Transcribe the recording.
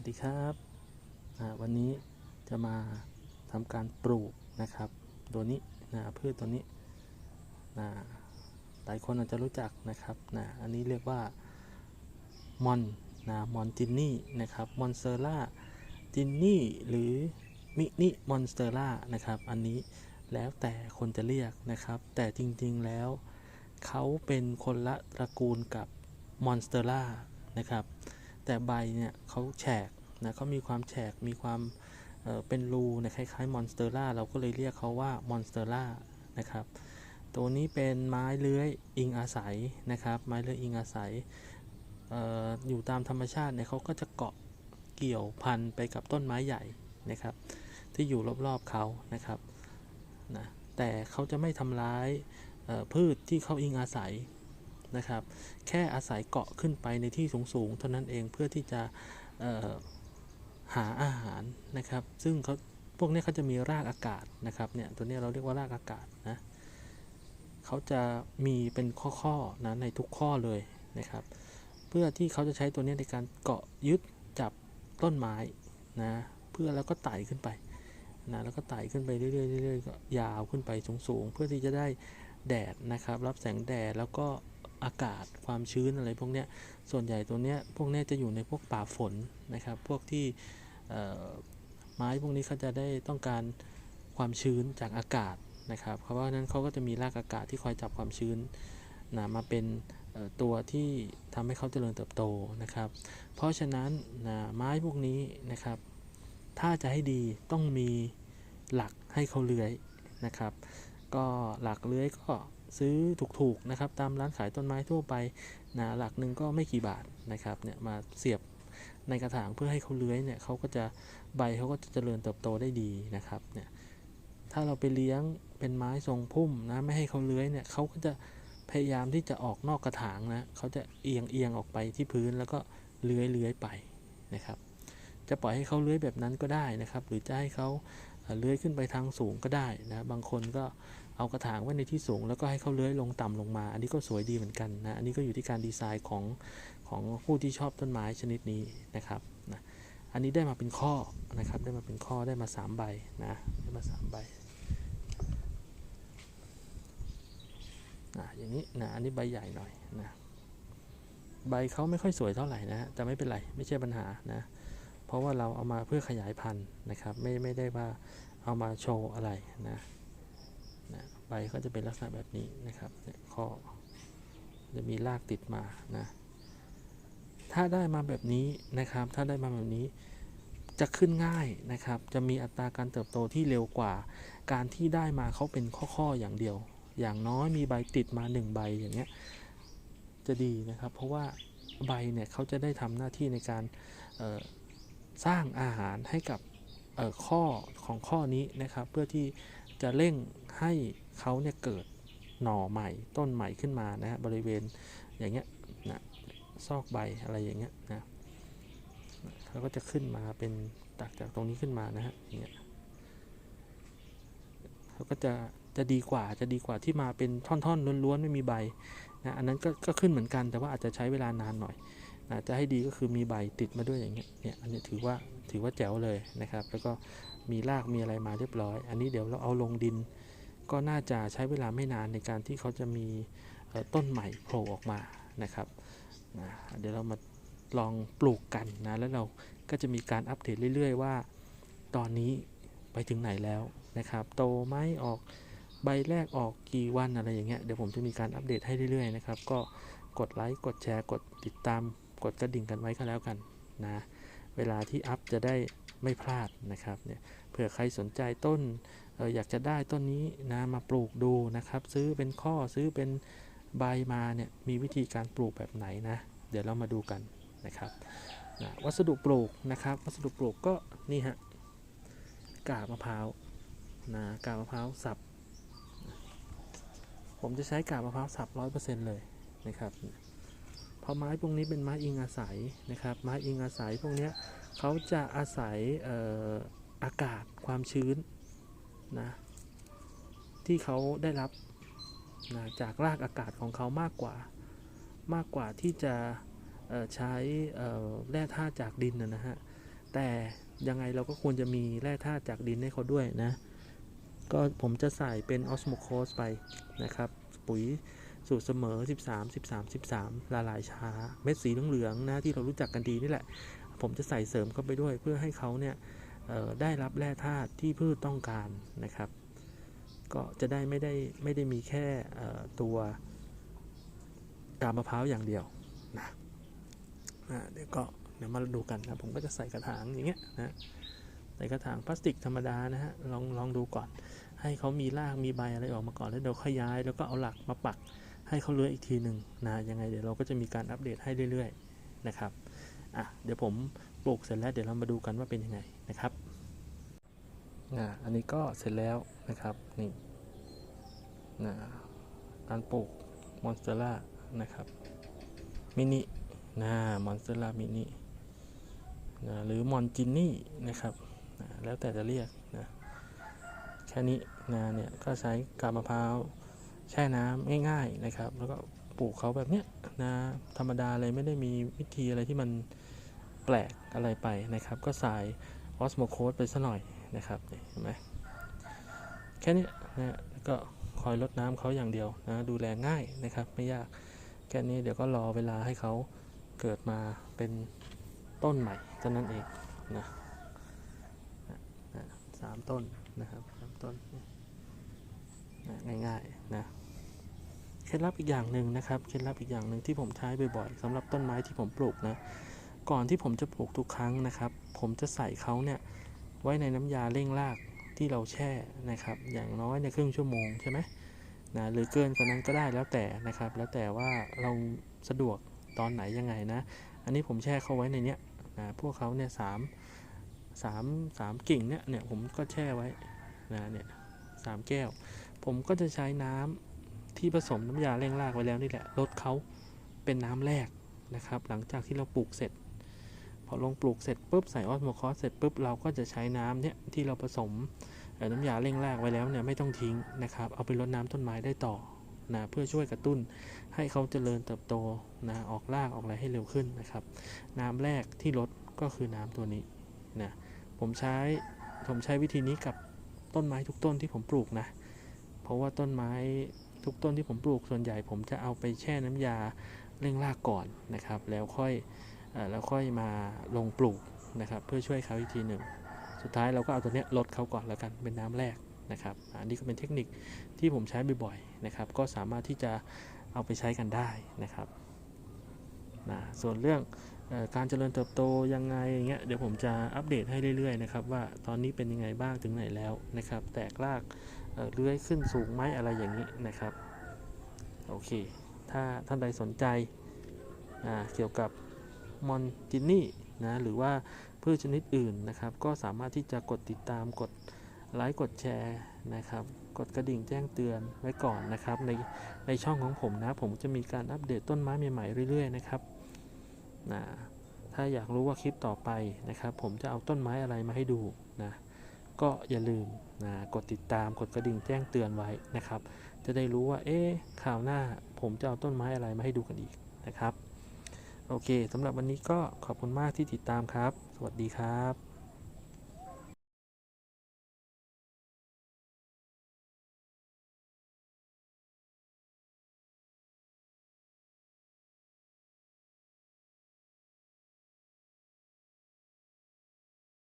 วัสดีครับวันนี้จะมาทำการปลูกนะครับ ตัวนี้นะพืชตัวนี้นะหลายคนอาจจะรู้จักนะครับนะอันนี้เรียกว่ามอนนะมอนจินนี่นะครับมอนสเตอร่าจินนี่หรือมินิมอนสเตอร่านะครับอันนี้แล้วแต่คนจะเรียกนะครับ แต่จริงๆแล้วเขาเป็นคนละตระกูลกับมอนสเตอร่านะครับ แต่ใบเนี่ยเขาแฉกนะเขามีความแฉกมีความเเป็นรูนะคล้ายๆมอนสเตอร่าเราก็เลยเรียกเขาว่ามอนสเตอร่านะครับ ตัวนี้เป็นไม้เลื้อยอิงอาศัยนะครับ ไม้เลื้อยอิงอาศัยอออยู่ตามธรรมชาติเนี่ยเขาก็จะเกาะเกี่ยวพันไปกับต้นไม้ใหญ่นะครับ ที่อยู่รอบๆเขานะครับนะแต่เขาจะไม่ทำร้ายพืชที่เขาอิงอาศัย นะครับ แค่อาศัยเกาะขึ้นไปในที่สูงๆ เท่านั้นเองเพื่อที่จะหาอาหารนะครับ ซึ่งเขาพวกนี้เขาจะมีรากอากาศนะครับเนี่ยตัวนี้เราเรียกว่ารากอากาศนะเขาจะมีเป็นข้อๆนะในทุกข้อเลยนะครับ เพื่อที่เขาจะใช้ตัวนี้ในการเกาะยึดจับต้นไม้นะเพื่อแล้วก็ไต่ขึ้นไปนะแล้วก็ไต่ขึ้นไปเรื่อยๆเรื่อยๆก็ยาวขึ้นไปสูงๆ เพื่อที่จะได้แดดนะครับ รับแสงแดดแล้วก็ อากาศความชื้นอะไรพวกเนี้ยส่วนใหญ่ตัวเนี้ยพวกเนี้ยจะอยู่ในพวกป่าฝนนะครับ พวกที่ไม้พวกนี้เขาจะได้ต้องการความชื้นจากอากาศนะครับ เพราะว่านั้นเขาก็จะมีรากอากาศที่คอยจับความชื้นนะมาเป็นตัวที่ทำให้เขาเจริญเติบโตนะครับ เพราะฉะนั้นนะไม้พวกนี้นะครับ ถ้าจะให้ดีต้องมีหลักให้เขาเลื้อยนะครับ ก็หลักเลื้อยก็ ซื้อถูกๆนะครับตามร้านขายต้นไม้ทั่วไปนะหลักหนึ่งก็ไม่กี่บาทนะครับเนี่ยมาเสียบในกระถางเพื่อให้เขาเลื้อยเนี่ยเขาก็จะใบเขาก็จะเจริญเติบโตได้ดีนะครับเนี่ยถ้าเราไปเลี้ยงเป็นไม้ทรงพุ่มนะไม่ให้เขาเลื้อยเนี่ยเขาก็จะพยายามที่จะออกนอกกระถางนะเขาจะเอียงเอียงออกไปที่พื้นแล้วก็เลื้อยเลื้อยไปนะครับ จะปล่อยให้เขาเลื้อยแบบนั้นก็ได้นะครับ หรือจะให้เขา เลื้อยขึ้นไปทางสูงก็ได้นะบางคนก็เอากระถางไว้ในที่สูง แล้วก็ให้เขาเลื้อยลงต่ำลงมา อันนี้ก็สวยดีเหมือนกันนะอันนี้ก็อยู่ที่การดีไซน์ของของผู้ที่ชอบต้นไม้ชนิดนี้นะครับนะอันนี้ได้มาเป็นข้อนะครับได้มาเป็นข้อได้มา3ใบนะได้มา3ใบนะอย่างนี้นะอันนี้ใบใหญ่หน่อยนะใบเขาไม่ค่อยสวยเท่าไหร่นะแต่ไม่เป็นไรไม่ใช่ปัญหานะ เพราะว่าเราเอามาเพื่อขยายพันธุ์นะครับ ไม่ไม่ได้ว่าเอามาโชว์อะไรนะนะใบก็จะเป็นลักษณะแบบนี้นะครับเข้อจะมีรากติดมานะถ้าได้มาแบบนี้นะครับ ถ้าได้มาแบบนี้จะขึ้นง่ายนะครับ จะมีอัตราการเติบโตที่เร็วกว่า การที่ได้มาเขาเป็นข้อๆอย่างเดียว อย่างน้อยมีใบติดมาหนึ่งใบอย่างเงี้ยจะดีนะครับ เพราะว่าใบเนี่ยเขาจะได้ทำหน้าที่ในการ สร้างอาหารให้กับข้อของข้อนี้นะครับ เพื่อที่จะเร่งให้เขาเนี่ยเกิดหน่อใหม่ต้นใหม่ขึ้นมานะฮะบริเวณอย่างเงี้ยนะซอกใบอะไรอย่างเงี้ยนะเขาก็จะขึ้นมาเป็นตักจากตรงนี้ขึ้นมานะฮะอย่างเงี้ยเขาก็จะจะดีกว่าจะดีกว่าที่มาเป็นท่อนๆล้วนๆไม่มีใบนะอันนั้นก็ก็ขึ้นเหมือนกันแต่ว่าอาจจะใช้เวลานานหน่อย นะจะให้ดีก็คือมีใบติดมาด้วยอย่างเงี้ยเนี่ยอันนี้ถือว่าถือว่าแจ๋วเลยนะครับ แล้วก็มีรากมีอะไรมาเรียบร้อย อันนี้เดี๋ยวเราเอาลงดิน ก็น่าจะใช้เวลาไม่นานในการที่เขาจะมีต้นใหม่โผล่ออกมานะครับนะเดี๋ยวเรามาลองปลูกกันนะแล้วเราก็จะมีการอัปเดตเรื่อย ๆ ว่า ตอนนี้ไปถึงไหนแล้วนะครับ โตไหมออกใบแรกออกกี่วันอะไรอย่างเงี้ยเดี๋ยวผมจะมีการอัปเดตให้เรื่อยๆนะครับก็กดไลค์กดแชร์กดติดตาม กดกระดิ่งกันไว้ก็แล้วกันนะเวลาที่อัพจะได้ไม่พลาดนะครับเนี่ยเผื่อใครสนใจต้นอออยากจะได้ต้นนี้นะมาปลูกดูนะครับ ซื้อเป็นข้อซื้อเป็นใบมาเนี่ยมีวิธีการปลูกแบบไหนนะ เดี๋ยวเรามาดูกันนะครับนะวัสดุปลูกนะครับ วัสดุปลูกก็นี่ฮะกาบมะพร้าวนะกาบมะพร้าวสับ ผมจะใช้กาบมะพร้าวสับร้อยเปอร์เซ็นต์เลยนะครับ ราะไม้พวกนี้เป็นไม้อิงอาศัยนะครับ ไม้อิงอาศัยพวกนี้เขาจะอาศัยอออากาศความชื้นนะที่เขาได้รับนะจากรากอากาศของเขามากกว่ามากกว่าที่จะใช้แร่ธาตุจากดินนะฮะแต่ยังไงเราก็ควรจะมีแร่ธาตุจากดินให้เขาด้วยนะ ก็ผมจะใส่เป็นออสโมโคสไปนะครับ ปุ๋ย สูตรเสมอ 13 13 13 ละลายช้า เม็ดสีเหลืองๆนะที่เรารู้จักกันดีนี่แหละ ผมจะใส่เสริมเข้าไปด้วยเพื่อให้เขาเนี่ยได้รับแร่ธาตุที่พืชต้องการนะครับ ก็จะได้ไม่ได้ไม่ได้มีแค่ตัวกาบมะพร้าวอย่างเดียวนะอ่าเดี๋ยวก็เดี๋ยวมาดูกันนะผมก็จะใส่กระถางอย่างเงี้ยนะใส่กระถางพลาสติกธรรมดานะฮะลองลองดูก่อน ให้เขามีรากมีใบอะไรออกมาก่อนแล้วเดี๋ยวขยาย แล้วก็เอาหลักมาปัก ให้เขาเลื้อยอีกทีหนึ่งนะยังไงเดี๋ยวเราก็จะมีการอัปเดตให้เรื่อยๆนะครับอะเดี๋ยวผมปลูกเสร็จแล้วเดี๋ยวเรามาดูกันว่าเป็นยังไงนะครับอะอันนี้ก็เสร็จแล้วนะครับนี่นะการปลูกมอนสเตอร่านะครับมินินะมอนสเตอร่ามินินะหรือมอนจินนี่นะครับนะแล้วแต่จะเรียกนะแค่นี้นะเนี่ยก็ใช้กาบมะพร้าว แช่น้ำง่าย ๆนะครับ แล้วก็ปลูกเขาแบบเนี้ยนะธรรมดาเลยไม่ได้มีวิธีอะไรที่มันแปลกอะไรไปนะครับ ก็ใส่ออสโมโคสไปสัหน่อยนะครับเห็นไหมแค่นี้นะแล้วก็คอยรดน้ำเขาอย่างเดียวนะดูแลง่ายนะครับ ไม่ยากแค่นี้เดี๋ยวก็รอเวลาให้เขาเกิดมาเป็นต้นใหม่เท่านั้นเองนะสามต้นนะครับเริ่มต้นง่ายๆนะ เคล็ดลับอีกอย่างหนึ่งนะครับเคล็ดลับอีกอย่างหนึ่งที่ผมใช้บ่อยๆสำหรับต้นไม้ที่ผมปลูกนะ ก่อนที่ผมจะปลูกทุกครั้งนะครับ ผมจะใส่เขาเนี่ยไว้ในน้ำยาเร่งรากที่เราแช่นะครับ อย่างน้อยในยครึ่งชั่วโมงใช่ไหมนะหรือเกินกว่านั้นก็ได้แล้วแต่นะครับ แล้วแต่ว่าเราสะดวกตอนไหนยังไงนะ อันนี้ผมแช่เขาไว้ในเนี้ยนะพวกเขาเนี่ยสามสามสามกิ่งเนี่ยเนี่ยผมก็แช่ไว้นะเนี่ยสามแก้ว ผมก็จะใช้น้ำ ที่ผสมน้ำยาเร่งรากไว้แล้วนี่แหละลดเขาเป็นน้ำแรกนะครับ หลังจากที่เราปลูกเสร็จ พอลงปลูกเสร็จปุ๊บใส่ออสโมคอสเสร็จปุ๊บเราก็จะใช้น้ำเนี่ยที่เราผสมน้ำยาเร่งรากไว้แล้วเนี่ยไม่ต้องทิ้งนะครับ เอาไปรดน้ำต้นไม้ได้ต่อนะเพื่อช่วยกระตุ้นให้เขาเจริญเติบโตนะออกรากออกอะไรให้เร็วขึ้นนะครับ น้ำแรกที่ลดก็คือน้ำตัวนี้นะผมใช้ผมใช้วิธีนี้กับต้นไม้ทุกต้นที่ผมปลูกนะ เพราะว่าต้นไม้ ทุกต้นที่ผมปลูกส่วนใหญ่ผมจะเอาไปแช่น้ำยาเร่งรากก่อนนะครับ แล้วค่อยอแล้วค่อยมาลงปลูกนะครับ เพื่อช่วยเขาอีกทีหนึ่ง สุดท้ายเราก็เอาตัวเนี้ยลดเขาก่อนแล้วกันเป็นน้ำแรกนะครับ อันนี้ก็เป็นเทคนิคที่ผมใช้บ่อยๆนะครับ ก็สามารถที่จะเอาไปใช้กันได้นะครับนะส่วนเรื่องอการเจริญเติบโตยังไงอย่างเงี้ยเดี๋ยวผมจะอัปเดตให้เรื่อยๆนะครับว่าตอนนี้เป็นยังไงบ้างถึงไหนแล้วนะครับ แตกราก เลื้อยขึ้นสูงไหมอะไรอย่างนี้นะครับ โอเค ถ้าท่านใดสนใจเกี่ยวกับมอนจินนี่นะหรือว่าพืชชนิดอื่นนะครับ ก็สามารถที่จะกดติดตามกดไลค์กดแชร์นะครับ กดกระดิ่งแจ้งเตือนไว้ก่อนนะครับ ในในช่องของผมนะ ผมจะมีการอัปเดตต้นไม้ใหม่ๆเรื่อยๆนะครับนะถ้าอยากรู้ว่าคลิปต่อไปนะครับ ผมจะเอาต้นไม้อะไรมาให้ดูนะ ก็อย่าลืมนะกดติดตามกดกระดิ่งแจ้งเตือนไว้นะครับ จะได้รู้ว่าเอ๊ะข่าวหน้าผมจะเอาต้นไม้อะไรมาให้ดูกันอีกนะครับ โอเคสำหรับวันนี้ก็ขอบคุณมากที่ติดตามครับ สวัสดีครับ